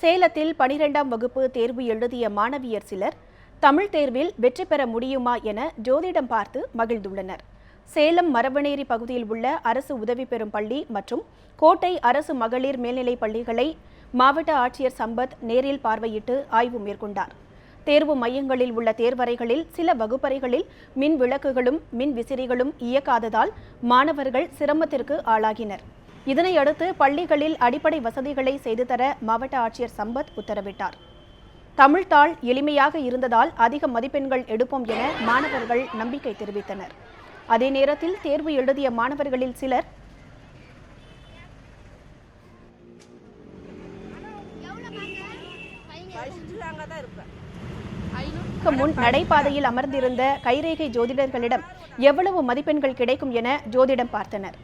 சேலத்தில் பனிரெண்டாம் வகுப்பு தேர்வு எழுதிய மாணவியர் சிலர் தமிழ் தேர்வில் வெற்றி பெற முடியுமா என ஜோதிடம் பார்த்து மகிழ்ந்துள்ளனர். சேலம் மரவனேரி பகுதியில் உள்ள அரசு உதவி பெறும் பள்ளி மற்றும் கோட்டை அரசு மகளிர் மேல்நிலைப் பள்ளிகளை மாவட்ட ஆட்சியர் சம்பத் நேரில் பார்வையிட்டு ஆய்வு மேற்கொண்டார். தேர்வு மையங்களில் உள்ள தேர்வறைகளில் சில வகுப்பறைகளில் மின் விளக்குகளும் மின் விசிறிகளும் இயக்காததால் மாணவர்கள் சிரமத்திற்கு ஆளாகினர். இதனையடுத்து பள்ளிகளில் அடிப்படை வசதிகளை செய்து தர மாவட்ட ஆட்சியர் சம்பத் உத்தரவிட்டார். தமிழ்தாள் எளிமையாக இருந்ததால் அதிக மதிப்பெண்கள் எடுப்போம் என மாணவர்கள் நம்பிக்கை தெரிவித்தனர். அதே நேரத்தில் தேர்வு எழுதிய மாணவர்களில் சிலர் முன் நடைபாதையில் அமர்ந்திருந்த கைரேகை ஜோதிடர்களிடம் எவ்வளவு மதிப்பெண்கள் கிடைக்கும் என ஜோதிடம் பார்த்தனர்.